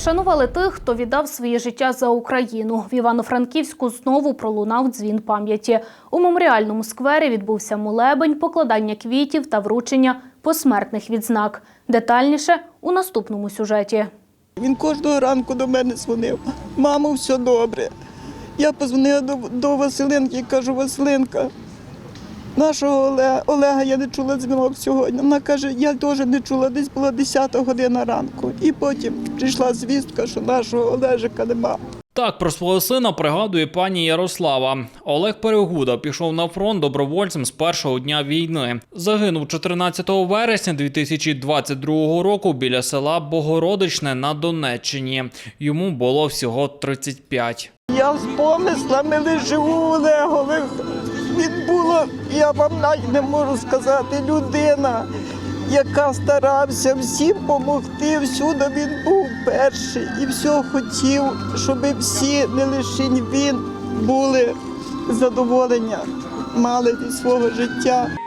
Вшанували тих, хто віддав своє життя за Україну. В Івано-Франківську знову пролунав дзвін пам'яті. У меморіальному сквері відбувся молебень, покладання квітів та вручення посмертних відзнак. Детальніше у наступному сюжеті. Він кожного ранку до мене дзвонив. Мамо, все добре. Я позвонила до, до Василинки і кажу, Василинка, нашого Олега, Олега я не чула дзвінок сьогодні. Вона каже, я теж не чула, десь була 10 година ранку. І потім прийшла звістка, що нашого Олежика нема. Так про свого сина пригадує пані Ярослава. Олег Перегуда пішов на фронт добровольцем з першого дня війни. Загинув 14 вересня 2022 року біля села Богородичне на Донеччині. Йому було всього 35. Я з помислами лише живу Олегових. Він я вам навіть не можу сказати, людина, яка старався всім допомогти. Всюди він був перший і все хотів, щоб всі, не лише він, були задоволення, мали від свого життя.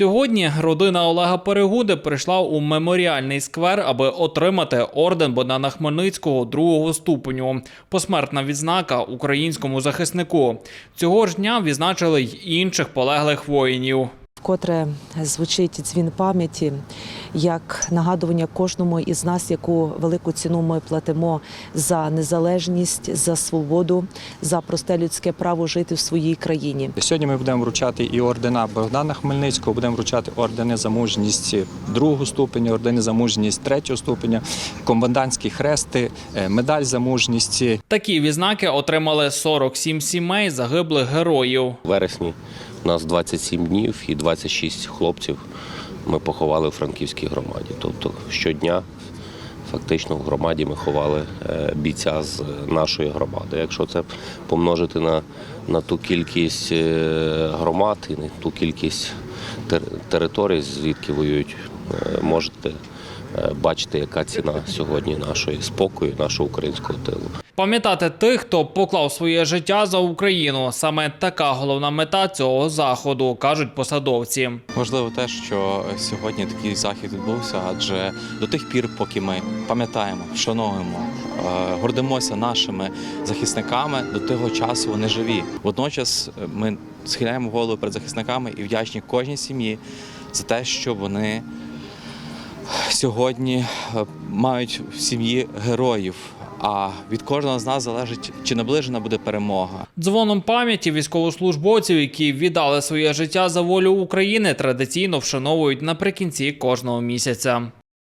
Сьогодні родина Олега Перегуди прийшла у меморіальний сквер, аби отримати орден Богдана Хмельницького другого ступеню. Посмертна відзнака українському захиснику. Цього ж дня відзначили й інших полеглих воїнів. Вкотре звучить дзвін пам'яті як нагадування кожному із нас, яку велику ціну ми платимо за незалежність, за свободу, за просте людське право жити в своїй країні. Сьогодні ми будемо вручати і ордена Богдана Хмельницького, будемо вручати ордени за мужність другого ступеня, ордени за мужність третього ступеня, комендантські хрести, е, медаль за мужність. Такі відзнаки отримали 47 сімей загиблих героїв. У вересні нас 27 днів і 26 хлопців ми поховали у Франківській громаді. Тобто щодня фактично в громаді ми ховали е, бійця з нашої громади. Якщо це помножити на, на ту кількість е, громад і на ту кількість тер- територій, звідки воюють, е, можете бачити, яка ціна сьогодні нашої спокою, нашого українського тилу. Пам'ятати тих, хто поклав своє життя за Україну. Саме така головна мета цього заходу, кажуть посадовці. Важливо те, що сьогодні такий захід відбувся, адже до тих пір, поки ми пам'ятаємо, вшановуємо, е, гордимося нашими захисниками, до того часу вони живі. Водночас е, ми схиляємо голову перед захисниками і вдячні кожній сім'ї за те, що вони сьогодні е, мають в сім'ї героїв. А від кожного з нас залежить, чи наближена буде перемога. Дзвоном пам'яті військовослужбовців, які віддали своє життя за волю України, традиційно вшановують наприкінці кожного місяця.